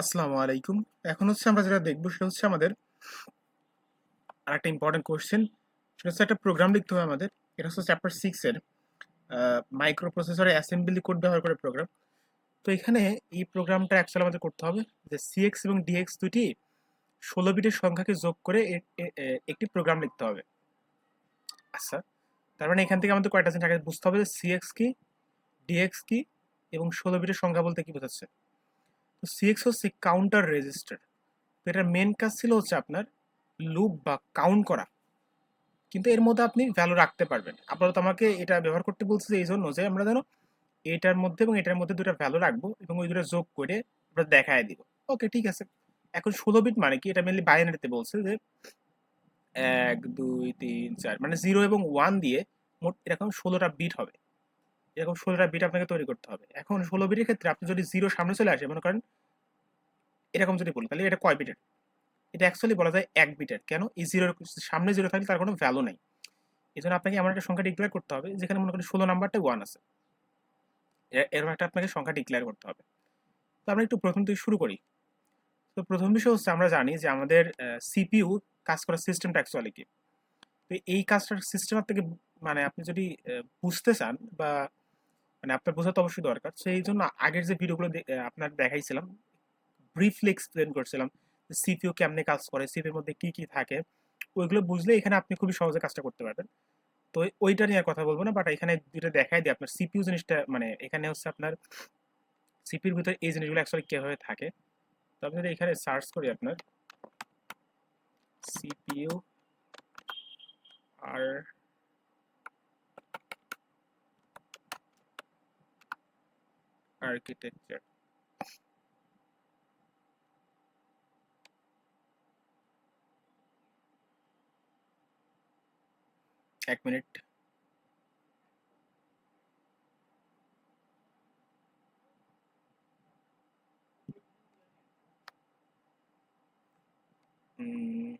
আসসালামু আলাইকুম। এখন হচ্ছে আমরা যেটা দেখব সেটা হচ্ছে আমাদের আরেকটা ইম্পর্টেন্ট কোশ্চেন সেটা হচ্ছে একটা প্রোগ্রাম লিখতে হবে আমাদের। এটা হচ্ছে চ্যাপ্টার সিক্স এর মাইক্রো প্রসেসরে অ্যাসেম্বলি কোড ব্যবহার করে প্রোগ্রাম তো এখানে এই প্রোগ্রামটা অ্যাকচুয়ালি আমাদের করতে হবে যে সিএক্স এবং ডিএক্স দুটি ষোলো বিটের সংখ্যাকে যোগ করে একটি প্রোগ্রাম লিখতে হবে। আচ্ছা তার মানে এখান থেকে আমাদের কয়টা জিনিস আগে বুঝতে হবে যে সিএক্স কি ডিএক্স কি এবং ষোলো বিটের সংখ্যা বলতে কি বোঝাচ্ছে। তো সিএক্স হচ্ছে কাউন্টার রেজিস্টার তো এটার মেন কাজ ছিল হচ্ছে আপনার লুপ বা কাউন্ট করা। কিন্তু এর মধ্যে আপনি ভ্যালু রাখতে পারবেন। আপাতত আমাকে এটা ব্যবহার করতে বলছে এই জন্য যে আমরা যেন এটার মধ্যে এবং এটার মধ্যে দুটো ভ্যালু রাখব এবং ওই দুটো যোগ করে আমরা দেখায় দিব। ওকে ঠিক আছে। এখন ষোলো বিট মানে কি? এটা মেনলি বাইনারিতে বলছে যে, এক, দুই, তিন, চার মানে জিরো এবং ওয়ান দিয়ে মোট এরকম ষোলোটা বিট হবে। এরকম ষোলোটা বিট আপনাকে তৈরি করতে হবে। এখন ষোলো বিটের ক্ষেত্রে আপনি যদি জিরো সামনে চলে আসে, মনে করেন এরকম যদি বলি, তাহলে এটা কয় বিটের? এটা অ্যাকচুয়ালি বলা যায় এক বিটের। কেন? এই জিরোর সামনে জিরো থাকলে তার কোনো ভ্যালু নেই। এই জন্য আপনাকে এমন একটা সংখ্যা ডিক্লেয়ার করতে হবে, যেখানে মনে করেন ষোলো নাম্বারটা ওয়ান আছে। এরকম একটা আপনাকে সংখ্যা ডিক্লেয়ার করতে হবে। তো আমরা একটু প্রথম থেকে শুরু করি। তো প্রথম বিষয় হচ্ছে, আমরা জানি যে আমাদের সিপিইউ কাজ করার সিস্টেমটা অ্যাকচুয়ালি কি? তো এই কাজটার সিস্টেম আপনাকে মানে আপনি যদি বুঝতে চান বা মানে আপনার বোঝা তো অবশ্যই দরকার। সেই জন্য আগের যে ভিডিওগুলো আপনার দেখাইছিলাম ব্রিফলি এক্সপ্লেন করছিলাম সিপিইউ কেমনে কাজ করে সিপির মধ্যে কি কি থাকে, ওইগুলো বুঝলে এখানে আপনি খুবই সহজে কাজটা করতে পারবেন। তো ওইটা নিয়ে আর কথা বলব না বাট এখানে দুটো দেখাই দিই আপনার সিপিইউ জিনিসটা মানে এখানে হচ্ছে আপনার সিপির ভিতরে এই জিনিসগুলো অ্যাকচুয়ালি কীভাবে থাকে। তো আপনি যদি এখানে সার্চ করি আপনার সিপিইউ আর আর্কিটেকচার এক মিনিট উম,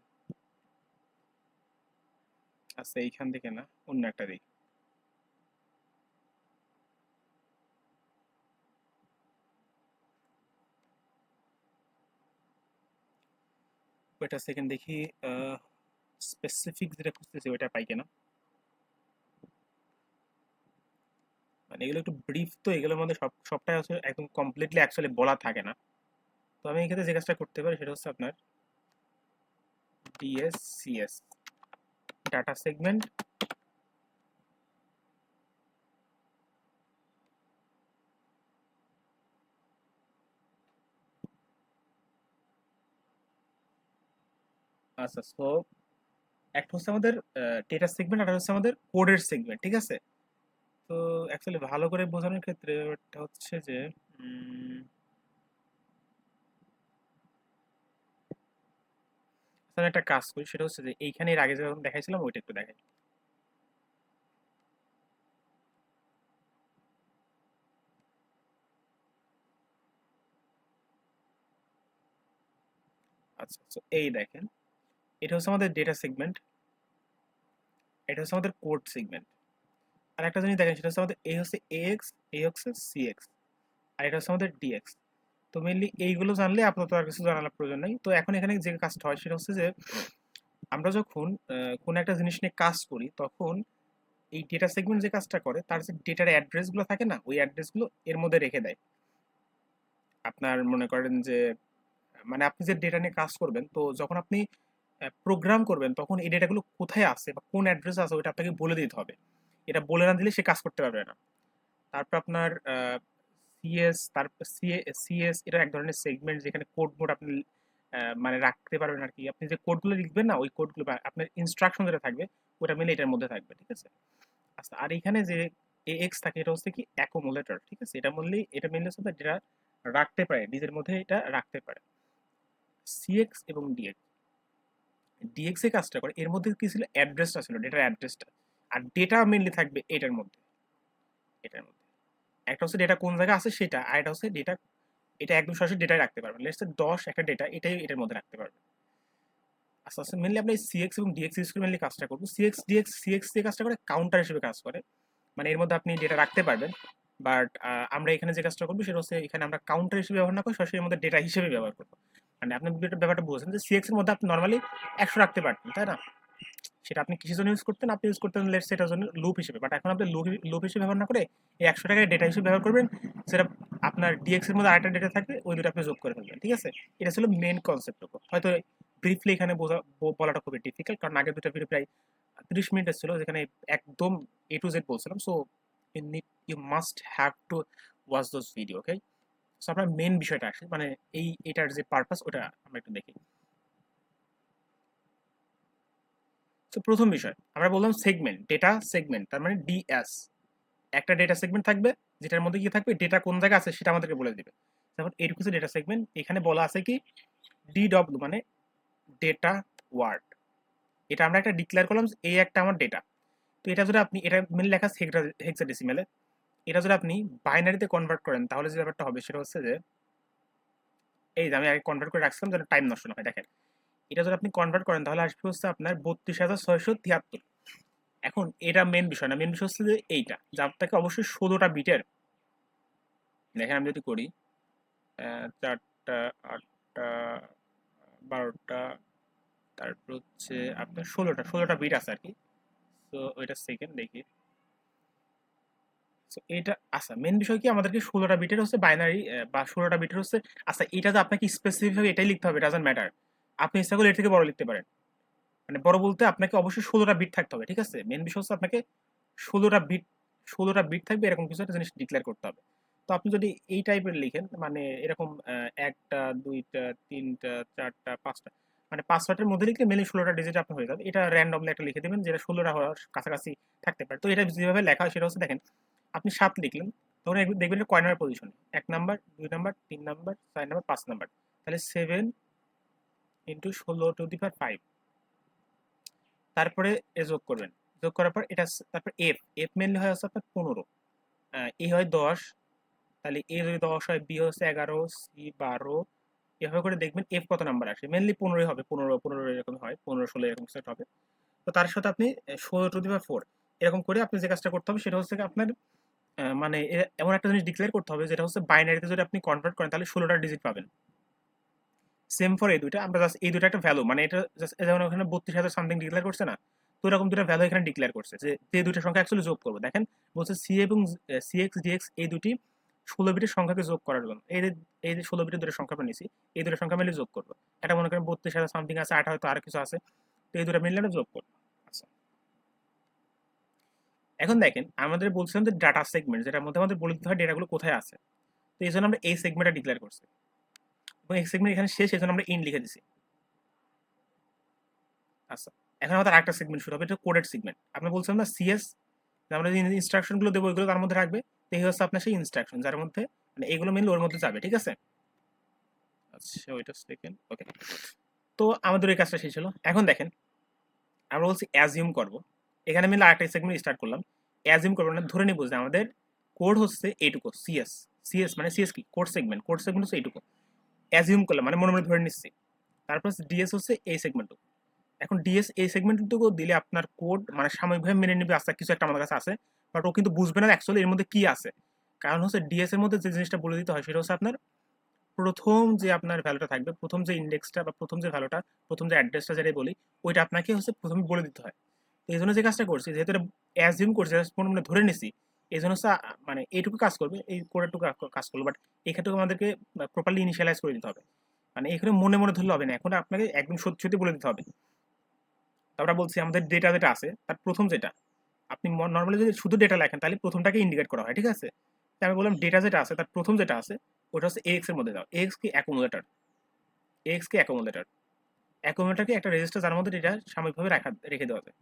আচ্ছা এইখান থেকে না অন্য একটা দিই ওইটা সেকেন্ড দেখি স্পেসিফিক যেটা খুঁজতেছি, ওইটা পাই কিনা। মানে এগুলো একটু ব্রিফ তো, এগুলোর মধ্যে সব, সবটাই হচ্ছে একদম কমপ্লিটলি অ্যাকচুয়ালি বলা থাকে না। তো আমি এক্ষেত্রে যে কাজটা করতে পারি, সেটা হচ্ছে আপনার ডিএসসিএস ডাটা সেগমেন্ট আচ্ছা সো একটা হচ্ছে আমাদের ডেটা সেগমেন্ট আর হচ্ছে আমাদের কোডের সেগমেন্ট ঠিক আছে? তো অ্যাকচুয়ালি ভালো করে বোঝানোর ক্ষেত্রে ব্যাপারটা হচ্ছে যে আমি একটা কাজ করি, সেটা হচ্ছে যে এইখানে আগে যখন দেখাইছিলাম, ওইটা একটু দেখাই। আচ্ছা এই দেখেন। এটা হচ্ছে আমাদের ডেটা সেগমেন্ট এটা হচ্ছে আমাদের কোড সেগমেন্ট আর একটা জিনিস দেখেন, সেটা হচ্ছে আমাদের এ হচ্ছে এক্স এ হচ্ছে সিএক্স আর এটা হচ্ছে আমাদের ডিএক্স তো মেনলি এইগুলো জানলে আপাতত আর কিছু জানার প্রয়োজন নেই। তো এখন এখানে যে কাজটা হয়, সেটা হচ্ছে যে আমরা যখন কোনো একটা জিনিস নিয়ে কাজ করি, তখন এই ডেটা সেগমেন্ট যে কাজটা করে, তার যে ডেটার অ্যাড্রেসগুলো থাকে না, ওই অ্যাড্রেসগুলো এর মধ্যে রেখে দেয়। আপনার মনে করেন যে মানে আপনি যে ডেটা নিয়ে কাজ করবেন, তো যখন আপনি প্রোগ্রাম করবেন, তখন এই ডেটাগুলো কোথায় আছে বা কোন অ্যাড্রেস আছে ওইটা আপনাকে বলে দিতে হবে। এটা বলে না দিলে সে কাজ করতে পারবে না। তারপর আপনার সিএস তারপর সিএ সিএস এটা এক ধরনের সেগমেন্ট যেখানে কোড মোড আপনি মানে রাখতে পারবেন আর কি। আপনি যে কোডগুলো লিখবেন না, ওই কোডগুলো বা আপনার ইনস্ট্রাকশন যেটা থাকবে, ওটা মিলে এটার মধ্যে থাকবে, ঠিক আছে? আচ্ছা আর এখানে যে এক্স থাকে, এটা হচ্ছে কি অ্যাকোমোলেটর ঠিক আছে? এটা মিললে এটা মিললে হচ্ছে যেটা রাখতে পারে, নিজের মধ্যে এটা রাখতে পারে। সিএক্স এবং ডিএক্স ডিএক্স কাজটা করে, এর মধ্যে কি ছিল? অ্যাড্রেসটা ছিল ডেটার অ্যাড্রেসটা আর ডেটা মেনলি থাকবে এটার মধ্যে। এটার মধ্যে। একটা হচ্ছে ডেটা কোন জায়গায় আছে? সেটা। আর এটা হচ্ছে ডেটা এটা একদম সরাসরি ডেটায় রাখতে পারবেন। লেটস দশ একটা ডেটা এটাই এটার মধ্যে রাখতে পারবেন। আস্তে আস্তে মেনলি আমরা সিএক্স এবং ডিএক্স ইউজ করে মেনলি কাজটা করব সিএক্স ডিএক্স সিএক্স দিয়ে কাজটা করে কাউন্টার হিসেবে কাজ করে। মানে এর মধ্যে আপনি ডেটা রাখতে পারবেন। বাট আমরা এখানে যে কাজটা করব, সেটা হচ্ছে এখানে আমরা কাউন্টার হিসেবে ব্যবহার না করে, সরাসরি এর মধ্যে ডেটা হিসেবে ব্যবহার করব। মানে আপনি ব্যাপারটা- ব্যাপারটা বলছেন যে সিএক্স এর মধ্যে আপনি নর্মালি একশো রাখতে পারতেন, তাই না? সেটা আপনি কিসের জন্য ইউজ করতেন, আপনি ইউজ করতেন লেট সেটার জন্য লুপ হিসেবে। বাট এখন আপনি লুপ হিসেবে ব্যবহার না করে এই একশো টাকার ডেটা হিসেবে ব্যবহার করবেন সেটা আপনার ডিএক্স এর মধ্যে আরেকটা ডেটা থাকবে ওই দুটো আপনি যোগ করে ফেলবেন, ঠিক আছে? এটা ছিল মেন কনসেপ্ট হয়তো ব্রিফলি এখানে বোঝা বলাটা খুবই ডিফিকাল্ট কারণ আগে দুটো ভিডিও প্রায় তিরিশ মিনিটের ছিল, যেখানে একদম এ টু জেড বলছিলাম। So you need you must have to watch those video okay so আমরা মেন বিষয়টা আসি মানে এই, এটার যে পারপাস ওটা আমরা একটু দেখি। তো প্রথম বিষয়, আমরা বললাম সেগমেন্ট ডেটা সেগমেন্ট তার মানে ডিএস একটা ডেটা সেগমেন্ট থাকবে, যেটার মধ্যে কি থাকবে ডেটা কোন জায়গায় আছে, সেটা আমাদেরকে বলে দিবে। যেমন এইটুকু হচ্ছে ডেটা সেগমেন্ট এখানে বলা আছে কি ডিডব্লিউ মানে ডেটা ওয়ার্ড এটা আমরা একটা ডিক্লেয়ার করলাম এই একটা আমার ডেটা তো এটা যদি আপনি, এটা মেন লেখা হেক্সাডেসিমেলে এটা যদি আপনি বাইনারিতে কনভার্ট করেন, তাহলে যে ব্যাপারটা হবে সেটা হচ্ছে যে, এই যে আমি আগে কনভার্ট করে রাখছিলাম, যেন টাইম নষ্ট না হয়। দেখেন, এটা যদি আপনি কনভার্ট করেন, তাহলে আসবে হচ্ছে আপনার বত্রিশ হাজার ছয়শো তিয়াত্তর। এখন এটা মেন বিষয় না মেন বিষয় হচ্ছে যে এইটা, যা আপনাকে অবশ্যই ষোলোটা বিটের, দেখেন আমি যদি করি চারটা, আটটা, বারোটা, তারপর হচ্ছে আপনার ষোলোটা ষোলোটা বিট আছে আর কি। তো ওইটা সেকেন্ড দেখি। এটা আচ্ছা মেন বিষয় কি আমাদেরকে ষোলোটা বিটের হচ্ছে বাইনারি বা ষোলোটা বিটের হচ্ছে আচ্ছা এটা যে আপনাকে এটাই লিখতে হবে ডাজন্ট ম্যাটার আপনি ইচ্ছা করলে এর থেকে বড় লিখতে পারেন। মানে বড় বলতে আপনাকে অবশ্যই ষোলোটা বিট থাকতে হবে, ঠিক আছে? মেন বিষয় হচ্ছে আপনাকে ষোলোটা বিট ষোলোটা বিট থাকবে, এরকম কিছু একটা জিনিস ডিক্লেয়ার করতে হবে। তো আপনি যদি এই টাইপের লিখেন মানে এরকম একটা, দুইটা, তিনটা, চারটা, পাঁচটা মানে ছয়টার মধ্যে লিখলে মেনলি ষোলোটা ডিজিট আপনার হয়ে যাবে। এটা র্যান্ডমলি একটা লিখে দেবেন, যেটা ষোলোটা হওয়ার কাছাকাছি থাকতে পারে। তো এটা যেভাবে লেখা সেটা হচ্ছে দেখেন আপনি সাত লিখলেন এক- দেখবেন এটা কয় পজিশন এক নাম্বার, দুই নাম্বার, তিন নাম্বার, চার নাম্বার, পাঁচ নাম্বার। তাহলে সেভেন ইন্টু ষোলো টু দি পার ফাইভ তারপরে এ যোগ করবেন। যোগ করার পর এটা তারপর এফ এফ মেনলি হয় হচ্ছে আপনার পনেরো। এ হয় দশ। তাহলে এ যদি দশ হয় বি হচ্ছে এগারো সি বারো। এভাবে করে দেখবেন এফ কত নাম্বার আসে? মেনলি পনেরোই হবে, পনেরো পনেরো এরকম হয়, পনেরো, ষোলো এরকম সেট হবে। তো তার সাথে আপনি ষোলো টু দি পার ফোর এরকম করে আপনি যে কাজটা করতে হবে, সেটা হচ্ছে আপনার মানে এমন একটা জিনিস ডিক্লেয়ার করতে হবে যেটা হচ্ছে বাইনারিতে যদি আপনি কনভার্ট করেন তাহলে ষোলোটা ডিজিট পাবেন। সেম ফর এই দুইটা, আমরা জাস্ট এই দুটো একটা ভ্যালু মানে এটা জাস্ট যেমন ওখানে বত্রিশ হাজার সামথিং ডিক্লেয়ার করছে না, তো এরকম দুটো ভ্যালু এখানে ডিক্লেয়ার করছে যে যে দুটো সংখ্যা অ্যাকচুয়ালি যোগ করব। দেখেন, বলছে সি এবং সিএক্স ডিএক্স এই দুটি ষোলো বিটের সংখ্যাকে যোগ করার জন্য, এই এই যে ষোলো বিটের দুটো সংখ্যা নিয়েছি, এই দুটো সংখ্যা মিলে যোগ করব। এটা মনে করেন বত্রিশ হাজার সামথিং আছে, আট হয়তো আর কিছু আছে, তো এই দুটো মিলে যোগ করব। এখন দেখেন, আমাদের বলছিলাম যে ডাটা সেগমেন্ট যেটার মধ্যে আমাদের বলে দিতে হয় ডেটাগুলো কোথায় আছে। তো এই জন্য আমরা এই সেগমেন্টটা ডিক্লেয়ার করছি। এবং এই সেগমেন্ট এখানে শেষ, এই জন্য আমরা ইন লিখে দিছি। আচ্ছা এখন আমাদের আরেকটা সেগমেন্ট শুরু হবে, এটা কোডেড সেগমেন্ট আপনি বলছিলাম না সিএস আমরা যে ইনস্ট্রাকশনগুলো দেবো, ওইগুলো তার মধ্যে রাখবে? তো এই হচ্ছে আপনার সেই ইনস্ট্রাকশন যার মধ্যে মানে এগুলো মেনলি ওর মধ্যে যাবে, ঠিক আছে? আচ্ছা ওইটা সেকেন্ড ওকে তো আমাদের এই কাজটা শেষ হলো। এখন দেখেন, আমরা বলছি অ্যাজিউম করব। এখানে আমি আরেকটা সেগমেন্ট স্টার্ট করলাম। অ্যাজিউম করব না, ধরে নিব যে আমাদের কোড হচ্ছে এইটুকু সিএস সিএস মানে সিএস কি? কোড সেগমেন্ট কোড সেগমেন্ট হচ্ছে এইটুকু। অ্যাজিউম করলাম মানে মনে মনে ধরে নিচ্ছি। তারপর ডিএস হচ্ছে এই সেগমেন্টটুকু এখন ডিএস এই সেগমেন্টটুকু দিলে আপনার কোড মানে সাময়িকভাবে মেনে নেবে আস্তে কিছু একটা আমাদের কাছে আছে বাট ও কিন্তু বুঝবে না অ্যাকচুয়ালি এর মধ্যে কি আছে। কারণ হচ্ছে ডিএস এর মধ্যে যে জিনিসটা বলে দিতে হয়, সেটা হচ্ছে আপনার প্রথম যে আপনার ভ্যালুটা থাকবে, প্রথম যে ইন্ডেক্সটা বা প্রথম যে ভ্যালুটা প্রথম যে অ্যাড্রেসটা যেটাই বলি, ওইটা আপনাকে হচ্ছে প্রথমে বলে দিতে হয়। এই জন্য যে কাজটা করছি, যেহেতু অ্যাজিউম করছি মানে ধরে নিছি, এই জন্য মানে এইটুকু কাজ করবে, এই কোডেরটুকু কাজ করবে বাট এক্ষেত্রে আমাদেরকে প্রপারলি ইনিশিয়ালাইজ করে দিতে হবে। মানে এখানে মনে মনে ধরলে হবে না, এখন আপনাকে একদম সত্যি সত্যি বলে দিতে হবে। তারপরে বলছি, আমাদের ডেটা যেটা আছে, তার প্রথম যেটা, আপনি নর্মালি যদি শুধু ডেটা লেখেন, তাহলে প্রথমটাকে ইন্ডিকেট করা হয়, ঠিক আছে? তাই আমি বললাম ডেটা যেটা আছে, তার প্রথম যেটা আছে, ওটা হচ্ছে এক্সের মধ্যে দাও এক্স কি অ্যাকোমোডেটার এক্স কি অ্যাকোমোডেটার অ্যাকোমোডেটারকে একটা রেজিস্টার যার মধ্যে ডেটা সাময়িকভাবে রাখা রেখে দেওয়া যায়।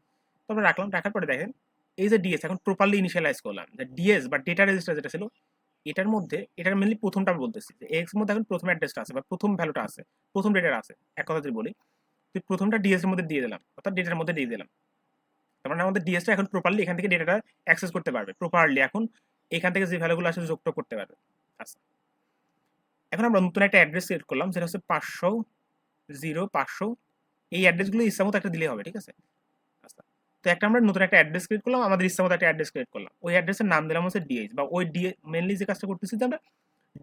তারপরে রাখলাম, রাখার পরে দেখেন, এই যে ডিএস এখন প্রপারলি ইনিশিয়ালাইজ করলাম। যে ডিএস বা ডেটা রেজিস্টার যেটা ছিল, এটার মধ্যে, এটার মেনলি প্রথমটা আমি বলতেছি যে এক্স মধ্যে এখন প্রথম অ্যাড্রেসটা আছে বা প্রথম ভ্যালুটা আছে, প্রথম ডেটার আছে, এক কথা যদি বলি। তুই প্রথমটা ডিএস এর মধ্যে দিয়ে দিলাম, অর্থাৎ ডেটার মধ্যে দিয়ে দিলাম। তার মানে আমাদের ডিএসটা এখন প্রপারলি এখান থেকে ডেটাটা অ্যাক্সেস করতে পারবে প্রপারলি এখন এখান থেকে যে ভ্যালুগুলো যোগ টোগ করতে পারবে। আচ্ছা। এখন আমরা নতুন একটা অ্যাড্রেস ক্রিয়েট করলাম, যেটা হচ্ছে পাঁচশো, জিরো, পাঁচশো, এই অ্যাড্রেসগুলো ইচ্ছা মতো একটা দিলে হবে, ঠিক আছে? একটা আমরা নতুন একটা অ্যাড্রেস ক্রিয়েট করলাম, আমাদের ইচ্ছা মতো একটা অ্যাড্রেস ক্রিয়েট করলাম। ওই অ্যাড্রেসের নাম দিলাম হচ্ছে ডিএইচ বা ওই ডি মেনলি যে কাজটা করতেছি যে আমরা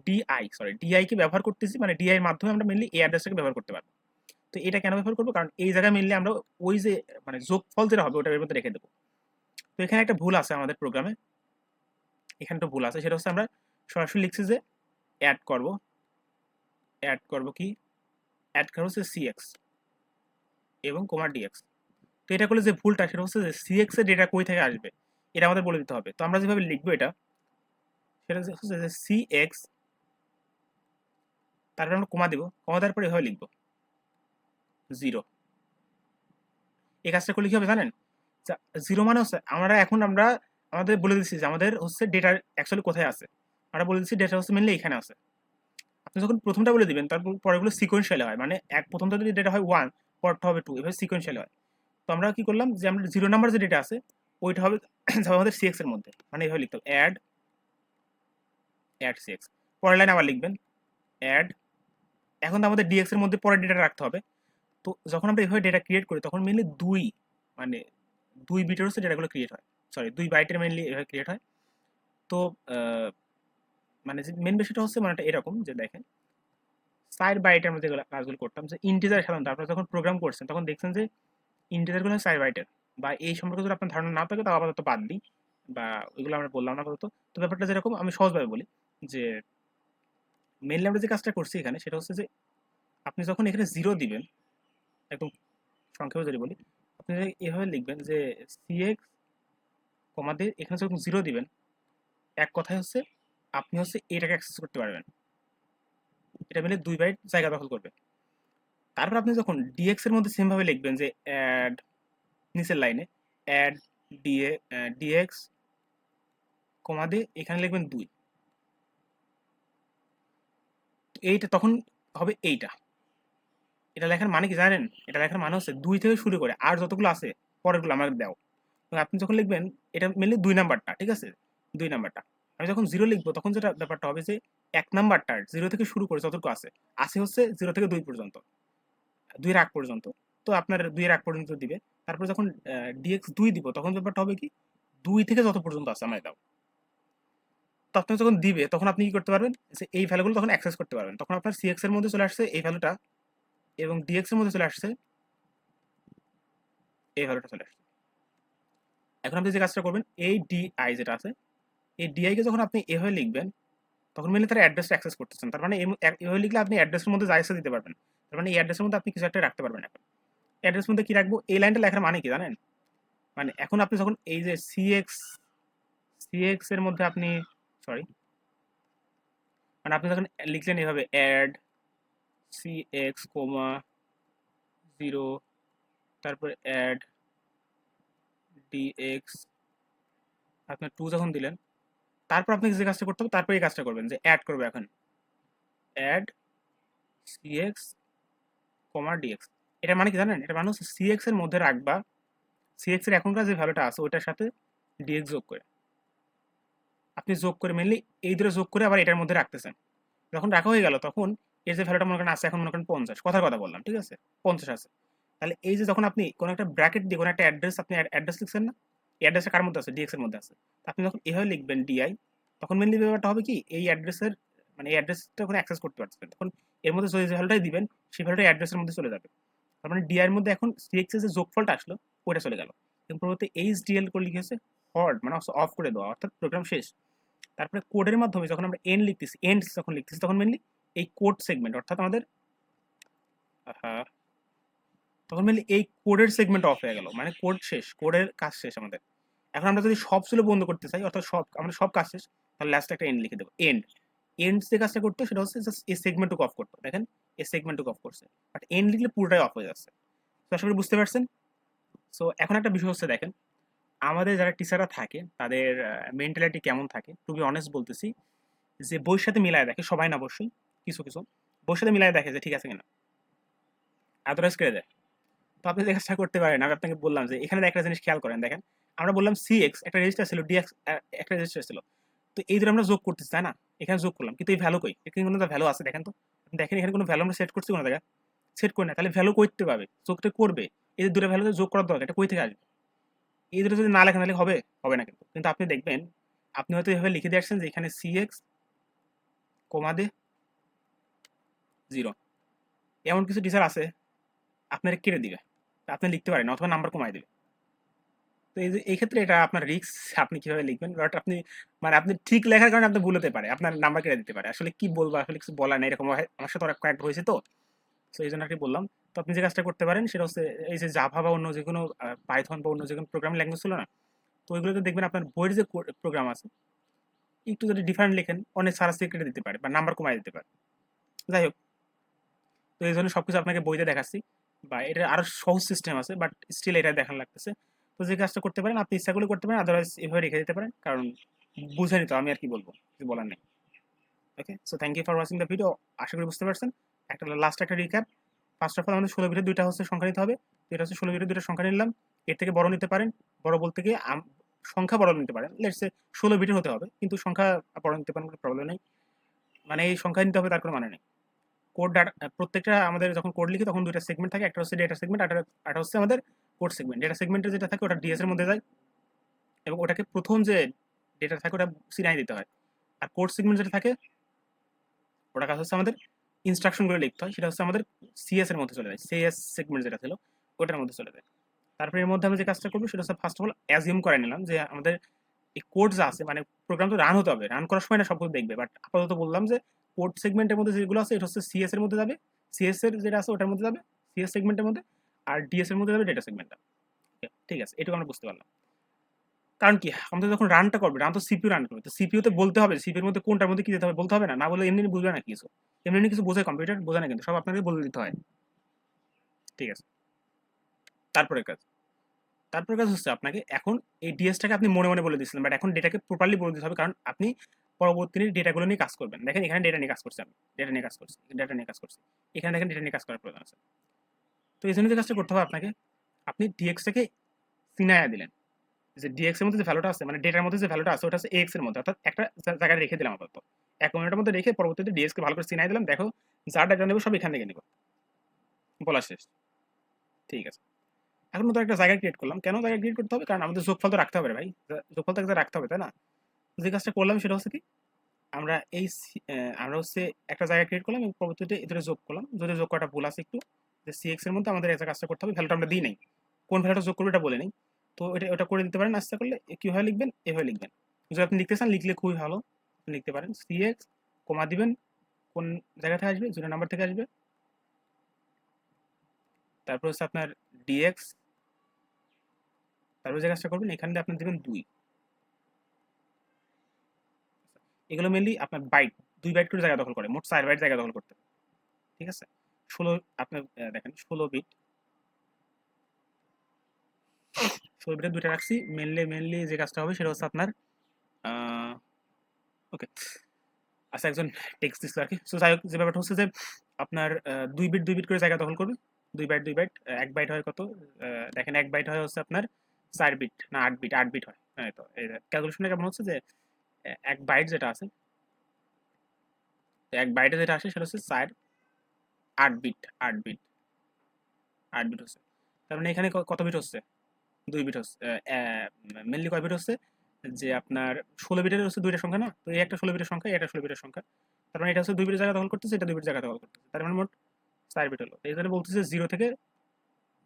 ডিআই সরি ডিআই কে ব্যবহার করতেছি মানে ডিআই এর মাধ্যমে আমরা মেনলি এই অ্যাড্রেসটাকে ব্যবহার করতে পারব। তো এটা কেন ব্যবহার করব? কারণ এই জায়গায় মেনলি আমরা ওই যে মানে যোগফল যেটা হবে ওটা এর মধ্যে রেখে দেবো। তো এখানে একটা ভুল আছে আমাদের প্রোগ্রামে এখানে একটা ভুল আছে, সেটা হচ্ছে আমরা সরাসরি লিখছি যে অ্যাড করব। অ্যাড করব কি? অ্যাড করব হচ্ছে সিএক্স এবং কোমার ডিএক্স তো এটা করলে যে ভুলটা সেটা হচ্ছে যে সিএক্স এর ডেটা কই থেকে আসবে? এটা আমাদের বলে দিতে হবে। তো আমরা যেভাবে লিখব এটা, সেটা হচ্ছে যে সিএক্স তারপরে আমরা কমা দেবো। কমা দেওয়ার পরে এভাবে লিখব। জিরো। এই কাজটা করলে কি হবে জানেন? জিরো মানে হচ্ছে আমরা এখন আমরা, আমাদের বলে দিচ্ছি যে আমাদের হচ্ছে ডেটা অ্যাকচুয়ালি কোথায় আছে? আমরা বলে দিচ্ছি ডেটা হচ্ছে মেনলি এখানে আছে। আপনি যখন প্রথমটা বলে দিবেন, তারপর পরেগুলো সিকোয়েন্সিয়ালি হয়। মানে এক প্রথমটা যদি ডেটা হয় ওয়ান পরটা হবে টু এভাবে সিকোয়েন্সিয়ালি হয়। তো আমরা কি করলাম যে আমরা জিরো নাম্বার যে ডেটা আছে, ওইটা হবে আমাদের সিএক্স এর মধ্যে। মানে এভাবে লিখতে হবে অ্যাড অ্যাড সিএক্স পরের লাইন আবার লিখবেন অ্যাড এখন তো আমাদের ডিএক্স এর মধ্যে পরের ডেটা রাখতে হবে। তো যখন আমরা এইভাবে ডেটা ক্রিয়েট করি, তখন মেনলি দুই মানে দুই বিটের হচ্ছে ডেটাগুলো ক্রিয়েট হয়। সরি দুই বাইটের মেনলি এভাবে ক্রিয়েট হয়। তো মানে যে মেন বিষয়টা হচ্ছে মানে এরকম যে দেখেন সাইড বাইটের মধ্যে কাজগুলো করতাম, যে ইন্টিজার সাধারণত আপনারা যখন প্রোগ্রাম করছেন, তখন দেখছেন যে ইন্টিজারগুলো বাইটের বা এই সম্পর্কে যদি আপনার ধারণা না থাকে, তাও আপাতত বাদ দিই। বা ওইগুলো আমরা বললাম না আপাতত। তো ব্যাপারটা যেরকম, আমি সহজভাবে বলি যে মেনলি আমরা যে কাজটা করছি এখানে, সেটা হচ্ছে যে, আপনি যখন এখানে জিরো দিবেন, একদম সংক্ষেপে যদি বলি, আপনি এভাবে লিখবেন যে সিএক্স কমাতে এখানে যখন জিরো দিবেন, এক কথায় হচ্ছে, আপনি হচ্ছে এটাকে অ্যাক্সেস করতে পারবেন। এটা মিলে দুই বাইট জায়গা দখল করবে। তারপর আপনি যখন ডিএক্স এর মধ্যে সেমভাবে লিখবেন যে অ্যাড নিচের লাইনে অ্যাড ডিএ ডিএক্স কমা দিয়ে এখানে লিখবেন দুই। এইটা তখন হবে এইটা। এটা লেখার মানে কি জানেন? এটা লেখার মানে হচ্ছে দুই থেকে শুরু করে আর যতগুলো আছে, পরেরগুলো আমাকে দাও। আপনি যখন লিখবেন, এটা মেনলি দুই নাম্বারটা, ঠিক আছে? দুই নাম্বারটা। আমি যখন জিরো লিখব, তখন যেটা ব্যাপারটা হবে যে এক নাম্বারটা জিরো থেকে শুরু করে যতটুকু আছে আছে হচ্ছে জিরো থেকে দুই পর্যন্ত। দুই রাগ পর্যন্ত। তো আপনার দুই রাগ পর্যন্ত দিবে। তারপর যখন ডিএক্স দুই দিব, তখন ব্যাপারটা হবে কি? দুই থেকে যত পর্যন্ত আছে আমায় দাও। তো আপনি যখন দিবে, তখন আপনি কি করতে পারবেন? এই ভ্যালুগুলো তখন অ্যাক্সেস করতে পারবেন। তখন আপনার সিএক্স এর মধ্যে চলে আসছে এই ভ্যালুটা এবং ডিএক্স এর মধ্যে চলে আসছে এই ভ্যালুটা চলে আসছে। এখন আপনি যে কাজটা করবেন, এই ডিআই যেটা আছে, এই ডিআই কে যখন আপনি এভাবে লিখবেন, তখন মেনলি তার অ্যাড্রেসটা অ্যাক্সেস করতেছেন। তার মানে এভাবে লিখলে আপনি অ্যাড্রেসের মধ্যে যা দিতে পারবেন। তার মানে এই অ্যাড্রেসের মধ্যে আপনি কিছু একটা রাখতে পারবেন এখন। অ্যাড্রেস মধ্যে কি রাখব? এই লাইনটা লেখার মানে কি জানেন? মানে এখন আপনি যখন এই যে সিএক্স সিএক্স এর মধ্যে আপনি সরি মানে আপনি যখন লিখলেন এভাবে add C X comma zero তারপর অ্যাড ডি এক্স আপনার টু যখন দিলেন, তারপর আপনি যে কাজটা করতে হবে, তারপর এই কাজটা করবেন যে অ্যাড করবে এখন। Add C X comma DX এটা মানে কি জানেন? এটা মানে হচ্ছে সিএক্স এর মধ্যে রাখবা সিএক্স এর এখনকার যে ভ্যালুটা আছে ওটার সাথে ডিএক্স যোগ করে। আপনি যোগ করে মেনলি এই দুটো যোগ করে আবার এটার মধ্যে রাখতেছেন। যখন রাখা হয়ে গেল, তখন এর যে ভ্যালুটা মনে করেন আছে, এখন মনে করেন পঞ্চাশ। কথার কথা বললাম, ঠিক আছে? পঞ্চাশ আছে। তাহলে এই যে যখন আপনি কোনো একটা ব্র্যাকেট দিয়ে কোনো একটা অ্যাড্রেস আপনি অ্যাড্রেস লিখছেন না? এই অ্যাড্রেসটা কার মধ্যে আছে? ডিএক্স এর মধ্যে আছে। আপনি যখন এভাবে লিখবেন ডিআই তখন মেনলি ব্যাপারটা হবে কি? এই অ্যাড্রেসের মানে এই অ্যাড্রেসটা ওখানে অ্যাক্সেস করতে পারছেন তখন এর মধ্যে যে ভ্যালুটাই দিবেন, সেই ভ্যালুটা অ্যাড্রেসের মধ্যে চলে যাবে। তার মানে ডিআই এর মধ্যে এখন সিএক্স এর যে যোগফলটা আসলো, ওইটা চলে গেল। এবং পরবর্তী এইচ ডিএল করে লিখেছে হর্ড মানে অফ করে দেওয়া, অর্থাৎ প্রোগ্রাম শেষ। তারপরে কোডের মাধ্যমে যখন আমরা এন লিখতেছি এন্ড যখন লিখতেছি, তখন মেনলি এই কোড সেগমেন্ট অর্থাৎ আমাদের তখন মেনলি এই কোডের সেগমেন্ট অফ হয়ে গেল। মানে কোড শেষ কোডের কাজ শেষ আমাদের। এখন আমরা যদি সব ছিল বন্ধ করতে চাই, অর্থাৎ সব আমরা সব কাজ শেষ, তাহলে লাস্টে একটা এন্ড লিখে দেবো এন্ড এন্ড যে কাজটা করতো সেটা হচ্ছে জাস্ট এই সেগমেন্টটুকু অফ করতো। দেখেন এই সেগমেন্টটুকু অফ করছে। বাট এন্ড লিখলে পুরোটাই অফ হয়ে যাচ্ছে। তো আশা করি বুঝতে পারছেন? সো এখন একটা বিষয় হচ্ছে দেখেন, আমাদের যারা টিচাররা থাকে, তাদের মেন্টালিটি কেমন থাকে? টু বি অনেস্ট বলতেছি যে বইয়ের সাথে মিলায় দেখে, সবাই না অবশ্যই, কিছু কিছু। বইয়ের সাথে মিলায় দেখে যে ঠিক আছে কিনা। আদারাইজ করে দেয়? তো আপনি যে কাজটা করতে পারেন, আমি আপনাকে বললাম যে এখানে একটা জিনিস খেয়াল করেন, দেখেন, আমরা বললাম সি এক্স একটা রেজিস্টার ছিল ডিএক্স একটা রেজিস্টার ছিল। তো এই দুটো আমরা যোগ করতেছি, তাই না? এখানে যোগ করলাম। কিন্তু এই ভ্যালু কই? এখানে কোনো ভ্যালু আছে, দেখেন তো। দেখেন এখানে কোনো ভ্যালু আমরা সেট করছি কোনো জায়গায়। সেট করি না, তাহলে ভ্যালু করতে পাবে? যোগটা করবে। এই যে দুটো ভ্যালুতে যোগ করার দরকার, এটা কই থেকে আসবে? এই দুটো যদি না লেখেন, তাহলে হবে? হবে না কিন্তু। কিন্তু আপনি দেখবেন, আপনি হয়তো এভাবে লিখে দিয়ে আসছেন যে এখানে সি এক্স কমা দে জিরো এমন কিছু টিচার আছে, আপনারা কেটে দিবে। আপনি লিখতে পারেন, অথবা নাম্বার কমাই দিবে। তো এই ক্ষেত্রে এটা আপনার রিস্ক আপনি কীভাবে লিখবেন? বাট আপনি মানে আপনি ঠিক লেখার কারণে আপনি ভুলতে পারে, আপনার নাম্বার কেটে দিতে পারে। আসলে কি বলব? আসলে কিছু বলার নেই, এরকম আমার সাথে অনেক কয়েকটা হয়েছে তো। তো এই জন্য আর কি বললাম। তো আপনি যে কাজটা করতে পারেন, সেটা হচ্ছে এই যে জাভা বা অন্য যে কোনো পাইথন বা অন্য যে কোনো প্রোগ্রামিং ল্যাঙ্গুয়েজ ছিল না? তো ওইগুলোতে দেখবেন আপনার বইয়ের যে প্রোগ্রাম আছে, একটু যদি ডিফারেন্ট লেখেন, অনেক সারা কেটে দিতে পারে বা নাম্বার কমাই দিতে পারে। যাই হোক। তো এই জন্য সব কিছু আপনাকে বইতে দেখাচ্ছি। বা এটা আরও সহজ সিস্টেম আছে বাট স্টিল এটা দেখানো লাগতেছে। তো যে কাজটা করতে পারেন, আপনি ইচ্ছা করলে করতে পারেন আদারওয়াইজ এভাবে রেখে দিতে পারেন, কারণ বুঝে নিত আমি আর কি বলব, কিছু বলার নেই। Okay so thank you for watching the video আশা করি বুঝতে পারছেন। একটা লাস্ট একটা রিক্যাপ ফার্স্ট অফ অল আমাদের ষোলো বিটের দুইটা হচ্ছে সংখ্যা নিতে হবে। এটা হচ্ছে ষোলো বিটের দুইটা সংখ্যা নিলাম। এর থেকে বড় নিতে পারেন। বড় বলতে গিয়ে সংখ্যা বড় নিতে পারেন। লেটসে ষোলো বিটের হতে হবে, কিন্তু সংখ্যা বড় নিতে পারেন, কোনো প্রবলেম নেই। মানে এই সংখ্যা নিতে হবে, তার কোনো মানে নেই। কোড ডাটা প্রত্যেকটা আমাদের যখন কোড লিখি, তখন দুইটা সেগমেন্ট থাকে। একটা হচ্ছে ডেটা সেগমেন্ট আর একটা হচ্ছে আমাদের কোড সেগমেন্ট। ডেটা সেগমেন্টে যেটা থাকে, ওটা ডিএস এর মধ্যে যায় এবং ওটাকে প্রথম যে ডেটা থাকে, ওটা সিনাই দিতে হয়। আর কোড সেগমেন্ট যেটা থাকে, ওটা কাজ হচ্ছে আমাদের ইনস্ট্রাকশনগুলো লিখতে হয়। সেটা হচ্ছে আমাদের সিএস এর মধ্যে চলে যায়। সিএস সেগমেন্ট যেটা ছিল ওটার মধ্যে চলে যায়। তারপরে এর মধ্যে আমরা যে কাজটা করব, সেটা হচ্ছে ফার্স্ট অফ অল অ্যাজিউম করে নিলাম যে আমাদের এই কোড যা আছে মানে প্রোগ্রাম তো রান হতে হবে। রান করার সময় না সব কিছু দেখবে বাট আপাতত বললাম যে কোড সেগমেন্টের মধ্যে যেগুলো আছে, এটা হচ্ছে সিএস এর মধ্যে যাবে। সিএস এর যেটা আছে, ওটার মধ্যে যাবে। সিএস সেগমেন্টের মধ্যে আর ডিএস এর মধ্যে যাবে ডেটা সেগমেন্টটা ঠিক আছে, এটুকু আমরা বুঝতে পারলাম। কারণ কি আমাদের যখন রানটা করবে রান তো সিপিউ রান করবে, তো সিপিউতে বলতে হবে সিপিউর মধ্যে কোনটার মধ্যে কি দিতে হবে বলতে হবে না? না বলে এমনি বুঝবে না কিছু। এমনি কিছু বোঝে কম্পিউটার বোঝে না কিন্তু, সব আপনাকে বলে দিতে হয়। ঠিক আছে। তারপরে কাজ। তারপরে কাজ হচ্ছে আপনাকে এখন এই ডিএসটাকে আপনি মনে মনে বলে দিচ্ছিলেন বাট এখন ডেটাকে প্রপারলি বলে দিতে হবে, কারণ আপনি পরবর্তী ডেটাগুলো নিয়ে কাজ করবেন। দেখেন, এখানে ডেটা নিয়ে কাজ করছি আমি। ডেটা নিয়ে কাজ করছি ডেটা নিয়ে কাজ করছি। এখানে দেখেন ডেটা নিয়ে কাজ করার প্রয়োজন আছে। এই জন্য যে কাজটা করতে হবে আপনাকে, আপনি ডিএক্সটাকে সিনায়া দিলেন। যে ডিএক্স এর মধ্যে যে ভ্যালুটা আছে মানে ডেটার মধ্যে যে ভ্যালুটা আছে, ওটা আছে এক্সের মধ্যে, অর্থাৎ একটা জায়গায় রেখে দিলাম আপাতত। এক মিনিটের মধ্যে রেখে পরবর্তীতে ডিএক্স কে ভালো করে সিনাই দিলাম, দেখো যা ডেটা নেব সব এখান থেকে নেব। বলা শেষ। ঠিক আছে। এখন নতুন একটা জায়গা ক্রিয়েট করলাম। কেন জায়গা ক্রিয়েট করতে হবে? কারণ আমাদের যোগফল তো রাখতে হবে ভাই। যোগফল তো রাখতে হবে, তাই না? যে কাজটা করলাম সেটা হচ্ছে কি, আমরা এই আমরা হচ্ছে একটা জায়গা ক্রিয়েট করলাম এবং পরবর্তীতে এদের যোগ করলাম। যদি যোগ করাটা ভুল আছে একটু যে সিএক্স এর মধ্যে আমাদের একটা কাজটা করতে হবে ভ্যালুটা আমরা দিই নাই। কোন ভ্যালুটা যোগ করবে এটা বলে নেই। তো এটা, ওটা করে দিতে পারেন, আস্তে করলে কীভাবে লিখবেন? এভাবে লিখবেন। যদি আপনি লিখতে চান, লিখলে খুবই ভালো। লিখতে পারেন সিএক্স কমা দিবেন, কোন জায়গা থেকে আসবে? জিরো নাম্বার থেকে আসবে। তারপর হচ্ছে আপনার ডিএক্স তারপর যে কাজটা করবেন, এখানে আপনি দেবেন দুই। এগুলো মেনলি আপনার বাইট দুই বাইট করে জায়গা দখল করে, মোট চার বাইট জায়গা দখল করতে। ঠিক আছে? ষোলো, আপনার দেখেন, ষোলো বিট ষোলো বিটের দুইটা রাখছি। মেনলি মেনলি যে কাজটা হবে সেটা হচ্ছে আপনার ওকে আচ্ছা একজন টেক্সট দিচ্ছিল আর কি। সো যাই হোক, যে ব্যাপারটা হচ্ছে যে আপনার দুই বিট দুই বিট করে জায়গা দখল করবে দুই বাইট দুই বাইট এক বাইট হয় কত? দেখেন, এক বাইট হয় হচ্ছে আপনার চার বিট না আট বিট আট বিট হয়। হ্যাঁ তো ক্যালকুলেশনে কেমন হচ্ছে যে এক বাইট যেটা আছে এক বাইটে যেটা আসে সেটা হচ্ছে চার আট বিট আট বিট আট বিট হচ্ছে। তার মানে এখানে কত বিট হচ্ছে? দুই বিট হচ্ছে মেনলি কয় বিট হচ্ছে? যে আপনার ষোলো বিটের হচ্ছে দুইটা সংখ্যা না? তো এই একটা ষোলো বিটের সংখ্যা একটা ষোলো বিটের সংখ্যা। তার মানে এটা হচ্ছে দুই বিটের জায়গা দখল করতেছে, এটা দুই বিটের জায়গা দখল করতেছে। তার মানে মোট চার বিট হলো। এই বলতেছে জিরো থেকে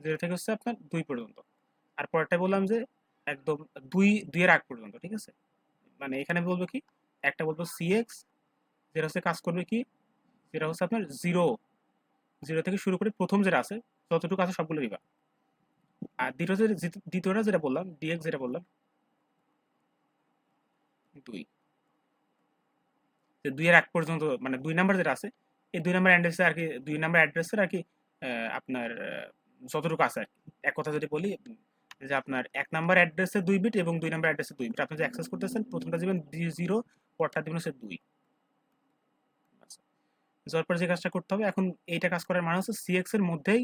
জিরো থেকে হচ্ছে আপনার দুই পর্যন্ত। আর পরেরটা বললাম যে একদম দুই, দুইয়ের আগ পর্যন্ত, ঠিক আছে? মানে এখানে বলব কি? একটা বলব সিএক্স যেটা হচ্ছে কাজ করবে কি? যেটা হচ্ছে আপনার জিরো জিরো থেকে শুরু করে প্রথম যেটা আছে, যতটুকু আছে সবগুলো দিবা আর দ্বিতীয় দ্বিতীয়টা যেটা বললাম ডিএক্স যেটা বললাম, দুই। দুইয়ের এক পর্যন্ত মানে দুই নাম্বার যেটা আছে, এই দুই নাম্বার অ্যাড্রেসে আর কি, দুই নাম্বার অ্যাড্রেসের আর কি আপনার যতটুকু আছে এক কথা যদি বলি, যে আপনার এক নাম্বার অ্যাড্রেসে দুই বিট এবং দুই নাম্বার অ্যাড্রেসে দুই বিট আপনি যে অ্যাক্সেস করতেছেন, প্রথমটা দিবেন জিরো পরটা দিবেন হচ্ছে দুই। যাওয়ার পরে যে কাজটা করতে হবে, এখন এইটা কাজ করার মানে হচ্ছে সিএক্স এর মধ্যেই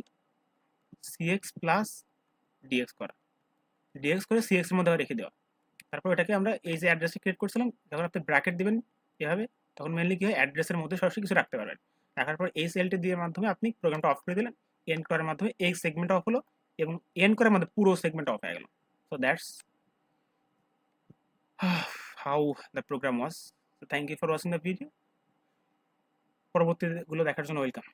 সিএক্স প্লাস ডিএক্স করা। ডিএক্স করে সিএক্স এর মধ্যে রেখে দেওয়া। তারপর এটাকে আমরা এই যে অ্যাড্রেসে ক্রিয়েট করছিলাম, যখন আপনি ব্র্যাকেট দিবেন এভাবে, তখন মেনলি কি হয় অ্যাড্রেসের মধ্যে সরাসরি কিছু রাখতে পারবেন। রাখার পর এই সেলটি দিয়ে মাধ্যমে আপনি প্রোগ্রামটা অফ করে দিলেন এন্ড করার মাধ্যমে এই সেগমেন্ট অফ হলো এবং এন্ড করার মাধ্যমে পুরো সেগমেন্ট অফ হয়ে গেল। That's how the program was. So thank you for watching the video. পরবর্তীগুলো দেখার জন্য ওয়েলকাম